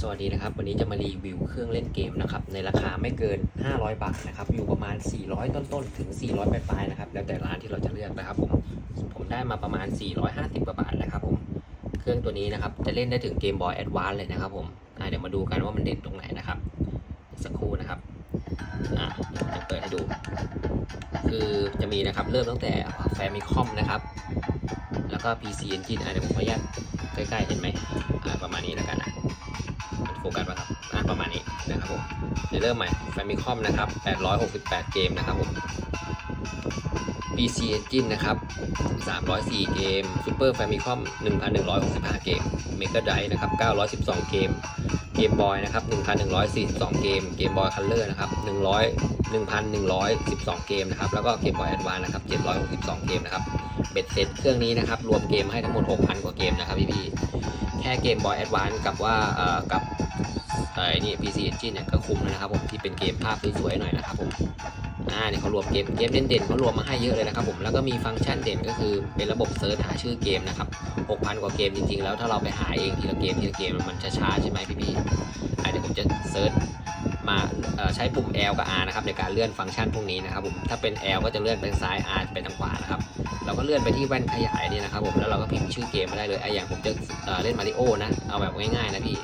สวัสดีนะครับ วันนี้จะมารีวิวเครื่องเล่นเกมนะครับ ในราคาไม่เกิน 500 บาทนะครับ อยู่ประมาณ 400 ต้นๆ ถึง 400 ปลายๆ นะครับ แล้วแต่ร้านที่เราจะเลือกนะครับผม ผมได้มาประมาณ 450กว่าบาทนะครับผม เครื่องตัวนี้นะครับ จะเล่นได้ถึงเกมบอยแอดวานเลยนะครับผมเดี๋ยวมาดูกันว่ามันเด่นตรงไหนนะครับ สักครู่นะครับ อะเดี๋ยวจะเปิดให้ดู คือจะมีนะครับ เริ่มตั้งแต่แฟมิคอมนะครับ แล้วก็ PC Engine อะเดี๋ยวผมขออนุญาตใกล้ๆ เห็นไหมอ่าประมาณนี้แล้วกันนะ โฟกัสป่ะครับอะประมาณนี้นะครับผมเดี๋ยวเริ่มใหม่ Famicom นะครับ868 เกมนะครับผม PC Engine นะครับ304 เกม Super Famicom 1,165 เกม Mega Drive นะครับ912 เกม Game Boy นะครับ1,142 เกม Game Boy Color นะครับ100 1,112 เกมนะครับ แล้วก็ Game Boy Advance นะครับ762 เกมนะครับ เบ็ดเสร็จเครื่องนี้นะครับ รวมเกมให้ทั้งหมด 6,000 กว่าเกมนะครับพี่ๆ ค่เกมบอยแอดวานกับว่ากับไอ้นี่ PC Engine เนี่ยก็คุ้มแล้วนะครับผมที่เป็นเกมภาพสวยๆหน่อยนะครับผมอ่าเนี่ยเขารวมเกมเกมเด่นๆเขารวมมาให้เยอะเลยนะครับผมแล้วก็มีฟังก์ชันเด่นก็คือเป็นระบบเซิร์ชหาชื่อเกมนะครับ6,000 กว่าเกมจริงๆ แล้วถ้าเราไปหาเองทีละเกมทีละเกมมันช้าใช่ไหมพี่ๆอะเดี๋ยวผมจะเซิร์ช มาใช้ปุ่ม L กับ R นะครับในการเลื่อนฟังก์ชันพวกนี้นะครับผมถ้าเป็น L ก็จะเลื่อนไปทางซ้าย R ไปทางขวานะครับเราก็เลื่อนไปที่แว่นขยายนี่นะครับผมแล้วเราก็พิมพ์ชื่อเกมมาได้เลยไออย่างผมจะเเล่นมาริโอนะเอาแบบง่ายๆนะพี่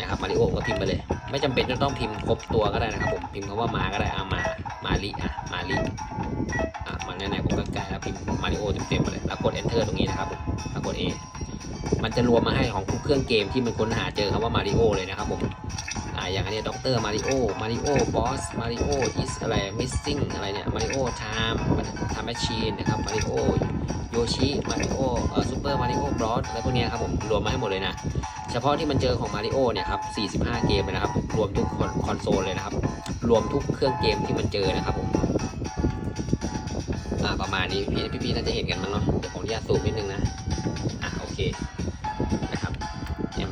นะครับมาริโอก็พิมพ์ไปเลย ไม่จำเป็นจะต้องพิมพ์ครบตัวก็ได้นะครับผมพิมพ์คำว่ามาก็ได้อามามาลิอะมาลิอะมันไหนๆผมก็ใกล้แล้วพิมพ์มาริโอเต็มๆไปเลยแล้วกด enter ตรงนี้นะครับผมแล้วกด A มันจะรวมมาให้ของทุกเครื่องเกมที่มันค้นหาเจอคำว่ามาริโอเลยนะครับผม อ่าอย่างอันนี้ด็อกเตอร์มาริโอมาริโอบอสมาริโออิสอะไรมิสซิ่งอะไรเนี่ยมาริโอไทม์ไทม์แมชชีนนะครับมาริโอโยชิมาริโอเอ่อซูเปอร์มาริโอบรอสอะไรพวกเนี้ยครับผมรวมมาให้หมดเลยนะ เฉพาะที่มันเจอของมาริโอเนี่ยครับ 45 เกมเลยนะครับ รวมทุกคอนโซลเลยนะครับ รวมทุกเครื่องเกมที่มันเจอนะครับผมอ่าประมาณนี้พี่พี่ๆน่าจะเห็นกันมั้งเนาะเดี๋ยวผมอนุญาตซูมนิดนึงนะอะโอเค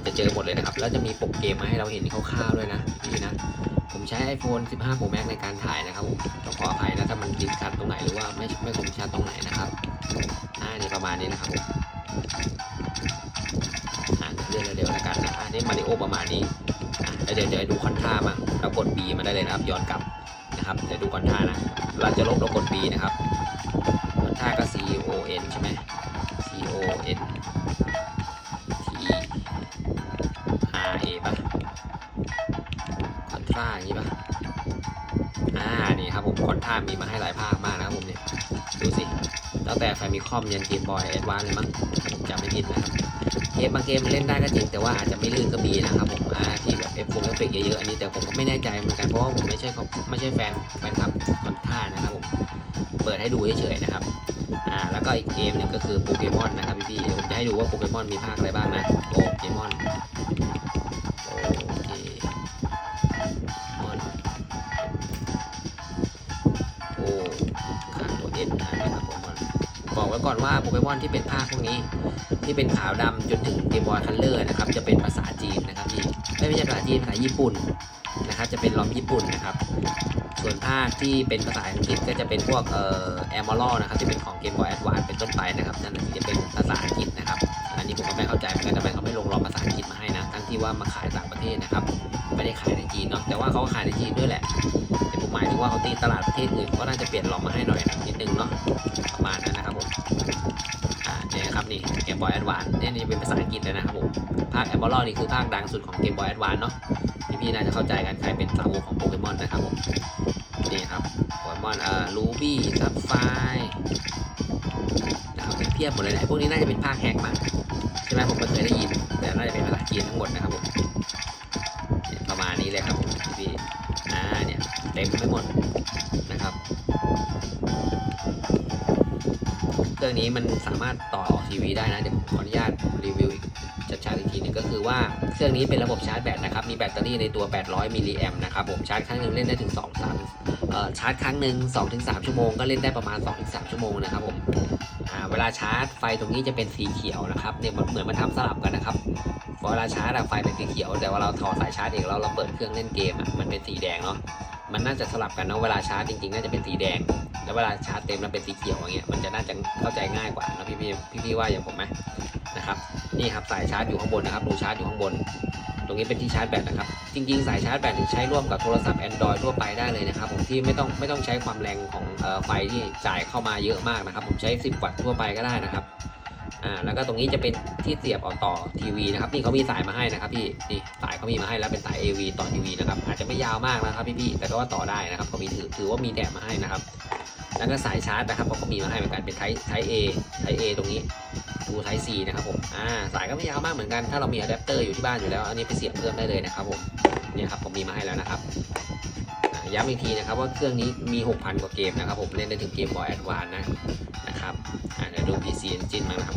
จะเจอหมดเลยนะครับ แล้วจะมีปกเกมมาให้เราเห็นคร่าวๆด้วยนะพี่นะ ผมใช้ iPhone 15 Pro Max ในการถ่ายนะครับผมต้องขออภัยนะถ้ามันติดขัดตรงไหนหรือว่าไม่ไม่คมชัดตรงไหนนะครับอ่านี่ประมาณนี้นะครับอ่าเลื่อนเร็วๆแล้วกันนะอ่านี่มาริโอประมาณนี้อ่าแล้วเดี๋ยวเดี๋ยวดูคอนท่าบ้างเรากด B มาได้เลยนะครับย้อนกลับนะครับเดี๋ยวดูคอนท่านะเราจะลบเรากด B นะครับคอนท่าก็ C O N ใช่ไหม C O N ท่าอย่างนี้ป่ะอ่า นี่ครับผมคอนท่ามีมาให้หลายภาคมากนะครับผมเนี่ย ดูสิ ตั้งแต่แฟมิคอมยันเกมบอยแอดวานเลยมั้งผมจำไม่ผิดนะครับ เกมบางเกมเล่นได้ก็จริงแต่ว่าอาจจะไม่ลื่นก็มีนะครับผมอ่าที่แบบเอฟฟงเอฟเฟกเยอะๆอันนี้แต่ผมก็ไม่แน่ใจเหมือนกันเพราะว่าผมไม่ใช่เขาไม่ใช่แฟนแฟนคลับคอนท่านะครับผม เปิดให้ดูเฉยๆนะครับอ่าแล้วก็อีกเกมหนึ่งก็คือโปเกมอนนะครับพี่ๆผมจะให้ดูว่าโปเกมอนมีภาคอะไรบ้างนะโปเกมอนโเอ็นนะครับโปเกมอนบอกไว้ก่อนว่าโปเกมอนที่เป็นภาคพวกนี้ ที่เป็นขาวดำจนถึงเกมบอยคัลเลอร์นะครับจะเป็นภาษาจีนนะครับพี่ไม่ใช่ภาษาจีนภาษาญี่ปุ่นนะครับจะเป็นลอมญี่ปุ่นนะครับ ส่วนภาคที่เป็นภาษาอังกฤษก็จะเป็นพวกเอ่อแอมเบอร์นะครับที่เป็นของเกมบอยแอดวานเป็นต้นไปนะครับนั่นจะเป็นภาษาอังกฤษนะครับอันนี้ผมก็ไม่เข้าใจเหมือนกันทำไมเขาไม่ลงรอภาษาอังกฤษมาให้นะทั้งที่ว่ามาขายต่างประเทศนะครับไม่ได้ขายในจีนเนาะแต่ว่าเขาขายในจีนด้วยแหละ หมายถึงว่าเขาตีตลาดประเทศอื่นก็น่าจะเปลี่ยนลองมาให้หน่อยนิดนึงเนาะประมาณนั้นนะครับผมอ่าเนี่ยครับนี่เกมบอยแอดวานเนี่ยนี่เป็นภาษาอังกฤษเลยนะครับผมภาคแอมเบอร์นี่คือภาคดังสุดของเกมบอยแอดวานเนาะพี่พี่ๆน่าจะเข้าใจกันใครเป็นสาวกของโปเกมอนนะครับผมนี่ครับโปเกมอนเอ่าลูบี้ซับไฟนะครับเป็นเพียบหมดเลยนะไอ้พวกนี้น่าจะเป็นภาคแฮกมั้งใช่ไหมผมก็เคยได้ยินแต่น่าจะเป็นภาษาจีนทั้งหมดนะครับผม เต็มไปหมดนะครับ เครื่องนี้มันสามารถต่อออกทีวีได้นะ เดี๋ยวผมขออนุญาตรีวิวอีกชัดๆอีกทีนึงก็คือว่าเครื่องนี้เป็นระบบชาร์จแบตนะครับ มีแบตเตอรี่ในตัว 800 มิลลิแอมนะครับ ผมชาร์จครั้งหนึ่งเล่นได้ถึง2 3เอ่อชาร์จครั้งหนึ่ง2-3 ชั่วโมงก็เล่นได้ประมาณ 2-3 ชั่วโมงนะครับผมเวลาชาร์จไฟตรงนี้จะเป็นสีเขียวนะครับเนี่ยมันเหมือนมันทำสลับกันนะครับพอเวลาชาร์จไฟเป็นสีเขียว แต่ว่าเราถอดสายชาร์จเองแล้วเราเปิดเครื่องเล่นเกมอะมันเป็นสีแดงเนาะ มันน่าจะสลับกันเนาะเวลาชาร์จจริงๆ น่าจะเป็นสีแดง แล้วเวลาชาร์จเต็มแล้วเป็นสีเขียวอย่างเงี้ยมันจะน่าจะเข้าใจง่ายกว่านะพี่พี่พี่พี่ๆว่าอย่างผมไหมนะครับนี่ครับสายชาร์จอยู่ข้างบนนะครับรูชาร์จอยู่ข้างบน ตรงนี้เป็นที่ชาร์จแบตนะครับจริงๆ สายชาร์จแบตใช้ร่วมกับโทรศัพท์ Android ทั่วไปได้เลยนะครับผมที่ไม่ต้องไม่ต้องใช้ความแรงของไฟที่จ่ายเข้ามาเยอะมากนะครับ ผมใช้ 10 วัตต์ทั่วไปก็ได้นะครับ อ่าแล้วก็ตรงนี้จะเป็นที่เสียบเอาต่อทีวีนะครับนี่เขามีสายมาให้นะครับพี่นี่สายเขามีมาให้แล้วเป็นสาย AV ต่อทีวีนะครับอาจจะไม่ยาวมากนะครับพี่ๆแต่ก็ว่าต่อได้นะครับเขามีถือถือว่ามีแถมมาให้นะครับ แล้วก็สายชาร์จนะครับเขาก็มีมาให้เหมือนกันเป็นไทไทเอไทเอตรงนี้ดูไทซีนะครับผมอ่าสายก็ไม่ยาวมากเหมือนกันถ้าเรามีอะแดปเตอร์อยู่ที่บ้านอยู่แล้วอันนี้ไปเสียบเพิ่มได้เลยนะครับผมเนี่ยครับผมมีมาให้แล้วนะครับ ย้ำอีกทีนะครับว่าเครื่องนี้มี 6,000 กว่าเกมนะครับผมเล่นได้ถึงเกมบอยแอดวานนะนะครับเดี๋ยวดู PC Engine มาครับ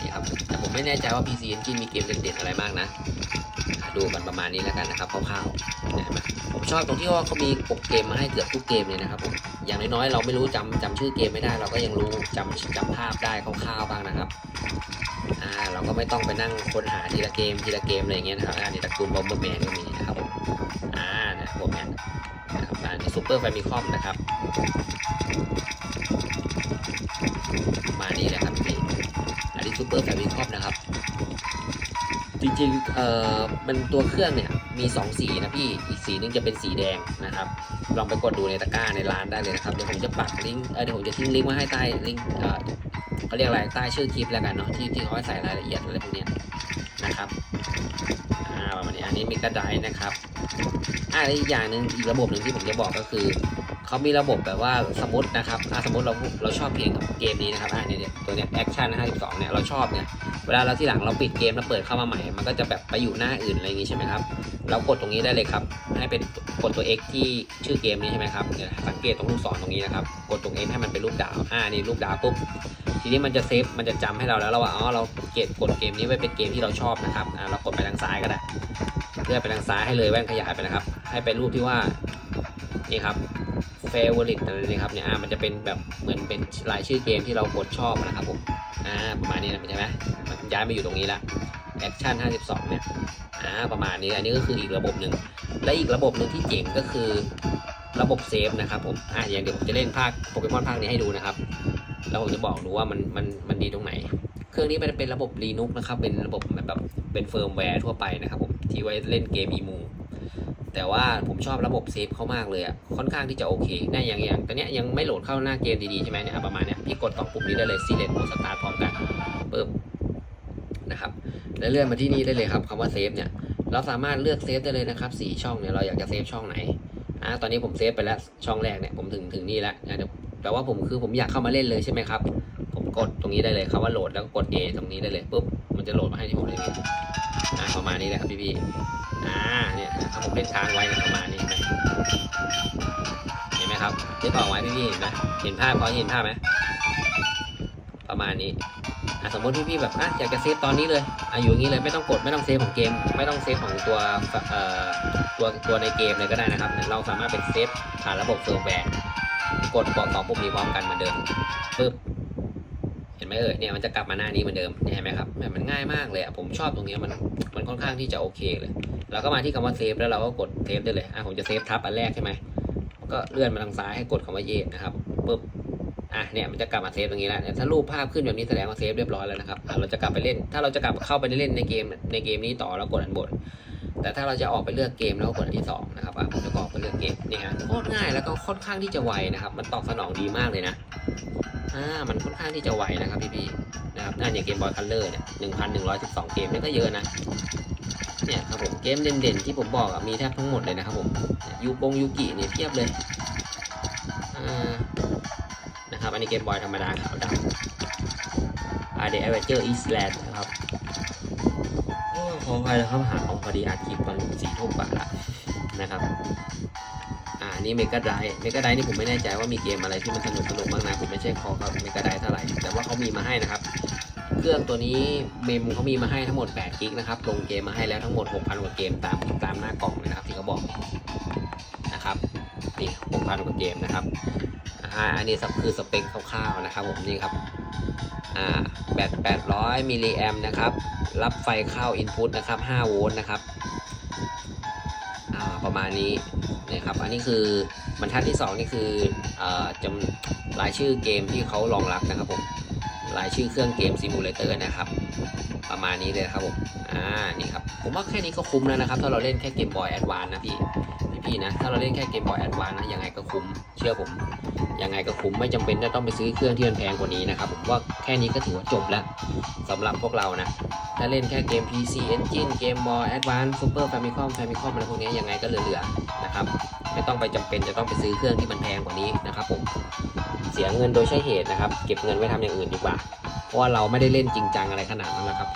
นี่ครับแต่ผมไม่แน่ใจว่า PC Engine มีเกมเด่นๆอะไรบ้างนะ ดูกันประมาณนี้แล้วกันนะครับคร่าวๆผมชอบตรงที่ว่าเขามีปกเกมมาให้เกือบทุกเกมเลยนะครับผมอย่างน้อยๆเราไม่รู้จำจำชื่อเกมไม่ได้ เราก็ยังรู้จำจำภาพได้คร่าวๆบ้างนะครับ ไม่ต้องไปนั่งค้นหาทีละเกมทีละเกมอะไรอย่างเงี้ยนะครับอันนี้ตระกูลบอมเบอร์แมนก็มีนะครับอ่านะบอมแมนนะครับอันนี้ซูเปอร์แฟมิคอมนะครับ มานี่แหละครับนี่อันนี้ซูเปอร์แฟมิคอมนะครับ จริงๆเอ่อมันตัวเครื่องเนี่ย มี2สีนะพี่ อีกสีนึงจะเป็นสีแดงนะครับ ลองไปกดดูในตะกร้าในร้านได้เลยนะครับ เดี๋ยวผมจะปักลิงก์เเดี๋ยวผมจะทิ้งลิงก์ไว้ให้ใต้ลิงก์เออเขาเรียกอะไร ใต้ชื่อคลิปแล้วกันเนาะ ที่ที่เขาใส่รายละเอียดอะไรพวกนี้นะครับ อ่าประมาณนี้ อันนี้มีกระไดนะครับ อ่าอีกอย่างหนึ่งอีกระบบหนึ่งที่ผมจะบอกก็คือ เขามีระบบแบบว่าสมมตินะครับสมมติเราเราชอบเพลงเกมนี้นะครับอ่าเนี่ยตัวเนี้ยแอคชั่น52เนี่ยเราชอบเนี่ยเวลาเราที่หลังเราปิดเกมแล้วเปิดเข้ามาใหม่ มันก็จะแบบไปอยู่หน้าอื่นอะไรอย่างงี้ใช่ไหมครับเรากดตรงนี้ได้เลยครับให้เป็นกดตัว X ที่ชื่อเกมนี้ใช่ไหมครับเนี่ยสังเกตตรงลูกศรตรงนี้นะครับกดตรง X ให้มันเป็นรูปดาวอ่านี่รูปดาวปุ๊บทีนี้มันจะเซฟมันจะจำให้เราแล้วเราว่าอ๋อเราเกตกดเกมนี้ไว้เป็นเกมที่เราชอบนะครับอ่าเรากดไปทางซ้ายก็ได้เลื่อนไปทางซ้ายให้เลยแว่นขยายไปนะครับ ให้เป็นรูปที่ว่านี่ครับ favorite อะไรนี่ครับเนี่ยอ่ามันจะเป็นแบบเหมือนเป็นรายชื่อเกมที่เรากดชอบนะครับผมอ่าประมาณนี้นะใช่ไหมมันย้ายมาอยู่ตรงนี้ละแอคชั่น52 เนี่ยอ่าประมาณนี้อันนี้ก็คืออีกระบบหนึ่งและอีกระบบหนึ่งที่เจ๋งก็คือระบบเซฟนะครับผมอ่าอย่างเดี๋ยวผมจะเล่นภาคโปเกมอนภาคนี้ให้ดูนะครับแล้วผมจะบอกดูว่ามันมันมันดีตรงไหน เครื่องนี้มันเป็นระบบ Linux นะครับเป็นระบบแบบเป็นเฟิร์มแวร์ทั่วไปนะครับผมที่ไว้เล่นเกมอีมู แต่ว่าผมชอบระบบเซฟเขามากเลยอะค่อนข้างที่จะโอเคได้อย่างอย่างต่เนี้ยังไม่โหลดเข้าหน้าเกมดีๆใช่ไหมเนี่ยประมาณเนี้ยพี่กดสองปุ่มนี้ได้เลย Select Mode Start พร้อมกันปึ๊บนะครับแล้วเลื่อนมาที่นี่ได้เลยครับคำว่าเซฟเนี่ยเราสามารถเลือกเซฟได้เลยนะครับสี่ช่องเนี่ยเราอยากจะเซฟช่องไหนอ่าตอนนี้ผมเซฟไปแล้วช่องแรกเนี่ยผมถึงถึงนี่แล้วนะเดี๋ยวแปลว่าผมคือผมอยากเข้ามาเล่นเลยใช่ไหมครับ ผมกดตรงนี้ได้เลยคำว่าโหลดแล้วก็กด A ตรงนี้ได้เลยปุ๊บมันจะโหลดมาให้ที่ผมเลยนี่อ่าประมาณนี้แหละครับพี่ๆอ่าน ถ้าผมเล่นค้างไว้ประมาณนี้เห็นไหมเห็นไหมครับเล่นออไว้พี่ๆเห็นไหมเห็นภาพพอเห็นภาพไหมประมาณนี้สมมติพี่ๆแบบอะอยากจะเซฟตอนนี้เลยอะอยู่อย่างนี้เลยไม่ต้องกดไม่ต้องเซฟของเกม ไม่ต้องเซฟของตัวเอ่อตัวตัวในเกมเลยก็ได้นะครับ เราสามารถเป็นเซฟผ่านระบบเฟิร์มแวร์กดกสองปุ่มนี้พร้อมกันเหมือนเดิมปึ๊บ ไหมเอ่ยเนี่ยมันจะกลับมาหน้านี้เหมือนเดิมเห็นไหมครับเนี่มันง่ายมากเลยอะผมชอบตรงนี้มันมันค่อนข้างที่จะโอเคเลยเราก็มาที่คำว่าเซฟแล้วเราก็กดเซฟได้เลยอะผมจะเซฟทับอันแรกใช่ไหมก็เลื่อนมาทางซ้ายให้กดคำว่าเยสนะครับปึ๊บอะเนี่ยมันจะกลับมาเซฟตรงนี้แล้วเนี่ยถ้ารูปภาพขึ้นแบบนี้แสดงว่าเซฟเรียบร้อยแล้วนะครับเราจะกลับไปเล่น ถ้าเราจะกลับเข้าไปเล่นในเกมในเกมนี้ต่อแล้วกดอันบนแต่ถ้าเราจะออกไปเลือกเกมแล้วก็กดอันที่สองนะครับอะผมจะออกไปเลือกเกมเนี่ฮะโคตรง่ายแล้วก็ค่อนข้างที่จะไวนะครับ มันตอบสนองดีมากเลยนะ อ่ามันค่อนข้างที่จะไวนะครับพี่ๆนะครับอ่าอย่างเกมบอยคัลเลอร์เนี่ยหนึ่งพันหนึ่งร้อยสิบสองเกมนี่ก็เยอะนะเนี่ยครับผมเกมเด่นๆที่ผมบอกอะมีแทบทั้งหมดเลยนะครับผมยูปงยูกิเนี่ยเพียบเลยนะครับอันนี้เกมบอยธรรมดาขาวดำอาเดอเวเจอร์อีสแลนด์นะครับโอ้ขออภัยนะครับหาของพอดีอัดคลิปตอนสี่ทุ่มกว่าละนะครับ นี่เมกาไดเมกาไดนี่ผมไม่แน่ใจว่ามีเกมอะไรที่มันสนุกสนุกบ้างนะผมไม่ใช่คอกับเมกาไดเท่าไหร่ แต่ว่าเขามีมาให้นะครับ เครื่องตัวนี้เมมเขามีมาให้ทั้งหมด8กิกนะครับ ลงเกมมาให้แล้วทั้งหมด 6,000กว่าเกมตามตามหน้ากล่องเลยนะครับที่เขาบอกนะครับนี่6,000กว่าเกมนะครับอ่าอันนี้คือสเปคคร่าวๆนะครับผมนี่ครับอ่าแบต800มิลลิแอมนะครับ รับไฟเข้า Input นะครับ5โวลต์นะครับ ประมาณนี้นะครับ อันนี้คือบรรทัดที่ 2 นี่คืออจำรายชื่อเกมที่เขารองรับนะครับผมรายชื่อเครื่องเกมซิมูเลเตอร์นะครับ ประมาณนี้เลยครับผมอ่านี่ครับผมว่าแค่นี้ก็คุ้มแล้วนะครับ ถ้าเราเล่นแค่เกมบอยแอดวานนะพี่ พี่นะ ถ้าเราเล่นแค่เกมบอยแอดวานนะยังไงก็คุ้ม เชื่อผม ยังไงก็คุ้มไม่จำเป็นจะต้องไปซื้อเครื่องที่มันแพงกว่านี้นะครับ ผมว่าแค่นี้ก็ถือว่าจบแล้วสำหรับพวกเรานะ ถ้าเล่นแค่เกม PC Engine เกม Boy Advance Super Famicom Famicom อะไรพวกนี้ยังไงก็เหลือๆนะครับ ไม่ต้องไปจำเป็นจะต้องไปซื้อเครื่องที่มันแพงกว่านี้นะครับผม เสียเงินโดยใช่เหตุนะครับ เก็บเงินไว้ทำอย่างอื่นดีกว่า เพราะว่าเราไม่ได้เล่นจริงจังอะไรขนาดนั้นนะครับ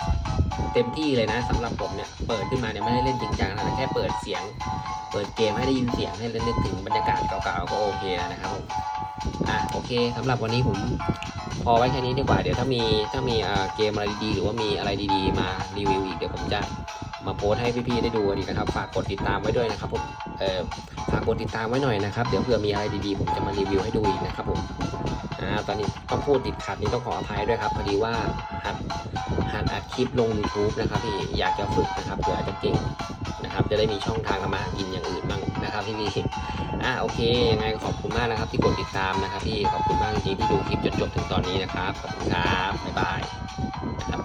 เต็มที่เลยนะสำหรับผมเนี่ยเปิดขึ้นมาเนี่ยไม่ได้เล่นจริงจังนะแค่เปิดเสียง เปิดเกมให้ได้ยินเสียงให้นึกถึงบรรยากาศเก่าๆก็โอเคแล้วนะครับผมอะโอเคสำหรับวันนี้ผมพอไว้แค่นี้ดีกว่าเดี๋ยวถ้ามีถ้ามีอ่าเกมอะไรดีๆหรือว่ามีอะไรดีๆ มารีวิวอีกเดี๋ยวผมจะมาโพสให้พี่ๆได้ดูกันอีกนะครับฝากกดติดตามไว้ด้วยนะครับผมเออฝากกดติดตามไว้หน่อยนะครับ เดี๋ยวเผื่อมีอะไรดีๆ ผมจะมารีวิวให้ดูอีกนะครับผม ตอนนี้ต้องพูดติดขัดนี่ต้องขออภัยด้วยครับพอดีว่าหัดหัดอัดคลิปลง YouTube นะครับพี่อยากจะฝึกนะครับเผื่อจะเก่งนะครับ จะได้มีช่องทางทำมาหากินอย่างอื่นบ้างนะครับพี่พี่อะโอเคยังไงขอบคุณมากนะครับ ที่กดติดตามนะครับพี่ขอบคุณมากจริงๆที่ดูคลิปจนจบถึงตอนนี้นะครับขอบคุณครับบ๊ายบายนะครับ